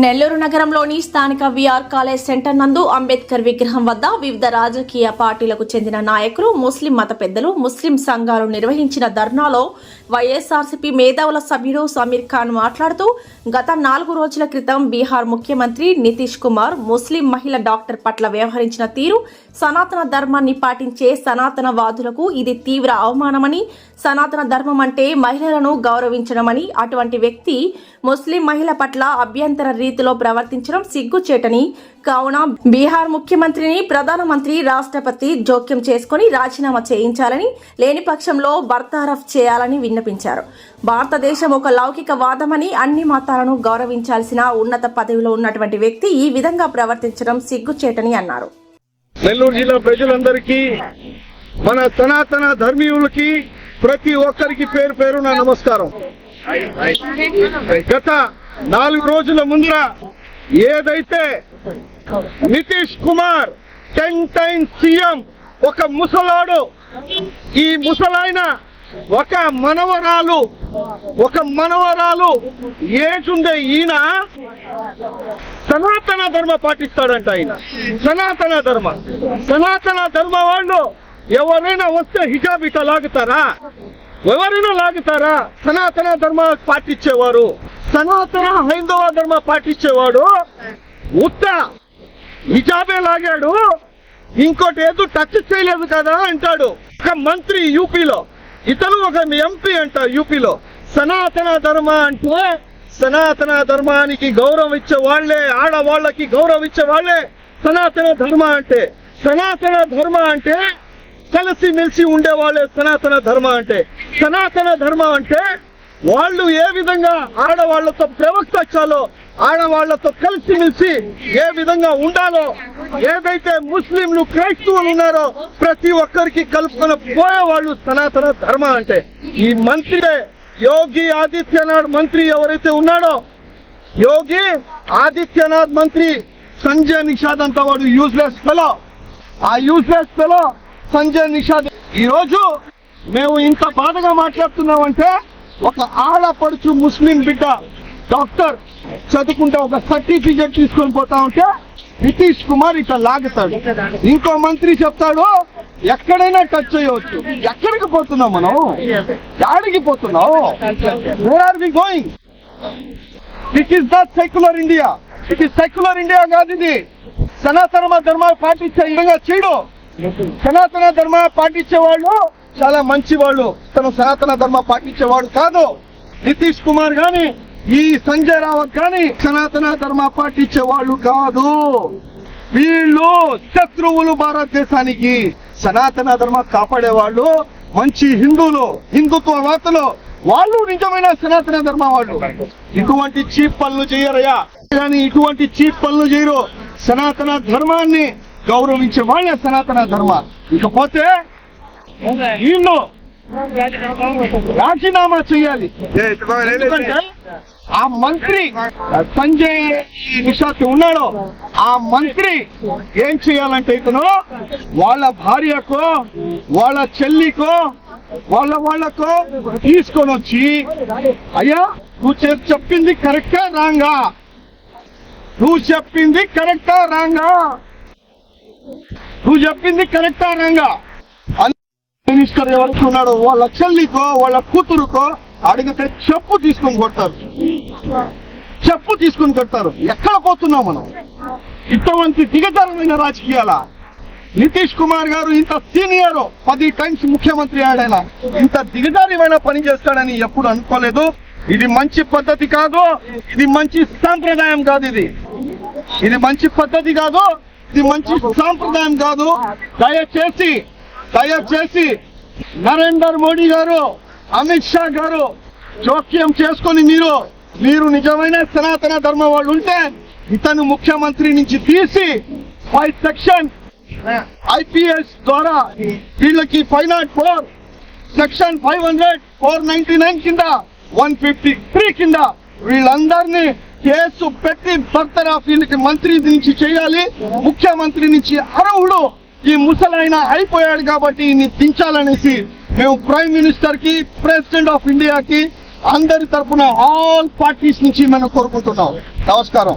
నెల్లూరు నగరంలోని స్థానిక VR college centre నందు అంబేద్కర్ విగ్రహం వద్ద వివిధ రాజకీయ పార్టీలకు చెందిన నాయకులు ముస్లిం మత పెద్దలు ముస్లిం సంఘాలు నిర్వహించిన ధర్నాలో వైఎస్ఆర్సీపీ మేధావుల సభ్యుడు సమీర్ ఖాన్ మాట్లాడుతూ గత నాలుగు రోజుల క్రితం బీహార్ ముఖ్యమంత్రి నితీష్ కుమార్ ముస్లిం మహిళ డాక్టర్ పట్ల వ్యవహరించిన తీరు సనాతన ధర్మాన్ని పాటించే సనాతనవాదులకు ఇది తీవ్ర అవమానమని సనాతన ధర్మం అంటే మహిళలను గౌరవించడమని అటువంటి వ్యక్తి ముస్లిం మహిళ పట్ల అభ్యంతర రీతిలో ప్రవర్తించడం సిగ్గుచేటని. కావున బీహార్ ముఖ్యమంత్రిని ప్రధానమంత్రి రాష్ట్రపతి జోక్యం చేసుకుని రాజీనామా చేయించాలని లేని పక్షంలో బర్తారఫ్ చేయాలని విన్నపించారు. భారతదేశం ఒక లౌకిక వాదమని అన్ని మతాలను గౌరవించాల్సిన ఉన్నత పదవిలో ఉన్నటువంటి వ్యక్తి ఈ విధంగా ప్రవర్తించడం సిగ్గుచేటని అన్నారు. నెల్లూరు జిల్లా ప్రజలందరికీ మన సనాతన ధర్మీయులకి ప్రతి ఒక్కరికి పేరు పేరున నమస్కారం. గత నాలుగు రోజుల ముందర ఏదైతే Nitish Kumar ten time CM ఒక ముసలాడు ఈ ముసలాయన ఒక మనవరాలు ఒక మనవరాలు ఏచుండే ఈయన సనాతన ధర్మ పాటిస్తాడంట ఆయన. సనాతన ధర్మ. సనాతన ధర్మ వాళ్ళు ఎవరైనా వస్తే హిజాబ్ లాగుతారా? ఎవరైనా లాగుతారా? సనాతన ధర్మ పాటించేవారు? సనాతన హైందవ ధర్మ పాటించేవాడు? ఉత్త హిజాబే లాగాడు. ఇంకోటి ఏదో టచ్ చేయలేదు కదా అంటాడు. ఒక మంత్రి యూపీలో. ఇతను ఒక ఎంపీ అంట యూపీలో. సనాతన ధర్మ అంటే సనాతన ధర్మానికి గౌరవం ఇచ్చే వాళ్ళే ఆడవాళ్ళకి గౌరవం ఇచ్చే వాళ్ళే సనాతన ధర్మ అంటే. సనాతన ధర్మ అంటే కలిసి మెలిసి ఉండే వాళ్ళే సనాతన ధర్మ అంటే. సనాతన ధర్మ అంటే వాళ్ళు ఏ విధంగా ఆడవాళ్ళతో ప్రవక్తలో ఆడవాళ్ళతో కలిసి మెలిసి ఏ విధంగా ఉండాలో ఏదైతే ముస్లింలు క్రైస్తవులు ఉన్నారో ప్రతి ఒక్కరికి కలుపుకొని పోయేవాళ్ళు సనాతన ధర్మ అంటే. ఈ మంత్రి యోగి ఆదిత్యనాథ్ మంత్రి ఎవరైతే ఉన్నాడో యోగి ఆదిత్యనాథ్ మంత్రి సంజయ్ నిషాద్ అంత వాడు యూజ్లెస్ ఫెలో ఆ యూజ్లెస్ ఫెలో సంజయ్ నిషాద్. ఈ రోజు మేము ఇంత బాధగా మాట్లాడుతున్నామంటే ఒక ఆడపడుచు ముస్లిం బిడ్డ డాక్టర్ చదువుకుంటే ఒక సర్టిఫికేట్ తీసుకొని పోతా ఉంటే నితీష్ కుమార్ ఇట్లా లాగుతాడు. ఇంకో మంత్రి చెప్తాడు ఎక్కడైనా టచ్ చేయవచ్చు ఎక్కడికి పోతున్నాం మనం? యాడికి పోతున్నావు? Where are we going it is the secular India it is secular India కాదు ఇది. సనాతన ధర్మాలు పాటించే విధంగా చేయడు. సనాతన ధర్మ పాటించేవాళ్ళు చాలా మంచి వాళ్ళు తను సనాతన ధర్మ పాటించేవాడు కాదు. నితీష్ కుమార్ గాని ఈ సంజయ్ రావత్ గాని సనాతన ధర్మ పాటించే వాళ్ళు కాదు. వీళ్ళు శత్రువులు భారతదేశానికి సనాతన ధర్మ కాపాడే వాళ్ళు మంచి హిందువులు హిందుత్వవాతలు వాళ్ళు నిజమైన సనాతన ధర్మ వాళ్ళు. ఇటువంటి చీప్ పనులు చేయరయ్యా. కానీ ఇటువంటి చీప్ పనులు చేయరు. సనాతన ధర్మాన్ని గౌరవించే వాళ్ళే సనాతన ధర్మ. ఇకపోతే వీళ్ళు రాజీనామా చేయాలి. ఎందుకంటే ఆ మంత్రి సంజయ్ నిషాద్ ఉన్నాడో. ఆ మంత్రి ఏం చేయాలంటే ఇతను వాళ్ళ భార్యకో వాళ్ళ చెల్లికో వాళ్ళ వాళ్ళకో తీసుకొని వచ్చి అయ్యా నువ్వు చెప్పింది కరెక్టా రాంగా. నువ్వు చెప్పింది కరెక్టా రాంగా. నువ్వు చెప్పింది కరెక్ట్ రాంగా? మినిస్టర్ ఎవరికి ఉన్నాడు వాళ్ళ చెల్లికో వాళ్ళ కూతురుకో అడిగితే చెప్పు తీసుకొని కొడతారు. చెప్పు తీసుకొని కొడతారు. ఎక్కడ పోతున్నాం మనం? ఇటువంటి దిగజారమైన రాజకీయాల? నితీష్ కుమార్ గారు ఇంత సీనియర్ పది టైమ్స్ ముఖ్యమంత్రి ఆడాయన. ఇంత దిగజారిమైన పని చేస్తాడని ఎప్పుడు అనుకోలేదు. ఇది మంచి పద్ధతి కాదు. ఇది మంచి సాంప్రదాయం కాదు ఇది. ఇది మంచి పద్ధతి కాదు. ఇది మంచి సాంప్రదాయం కాదు. దయచేసి దయచేసి నరేందర్ మోడీ గారు అమిత్ షా గారు జోక్యం చేసుకొని మీరు మీరు నిజమైన సనాతన ధర్మ వాళ్ళు ఉంటే ఇతను ముఖ్యమంత్రి నుంచి తీసి ఫైవ్ సెక్షన్ ఐపీఎస్ ద్వారా వీళ్ళకి five not four section five hundred four ninety nine కింద వన్ ఫిఫ్టీ త్రీ కింద వీళ్ళందరినీ కేసు పెట్టి బర్తరాఫ్ వీళ్ళకి మంత్రి నుంచి చేయాలి ముఖ్యమంత్రి నుంచి అర్హుడు. ఈ ముసలైన అయిపోయాడు కాబట్టి ఈయన్ని దించాలనేసి మేము ప్రైమ్ మినిస్టర్కి ప్రెసిడెంట్ ఆఫ్ ఇండియాకి అందరి తరపున ఆల్ పార్టీస్ నుంచి మనం కోరుకుంటున్నాం. నమస్కారం.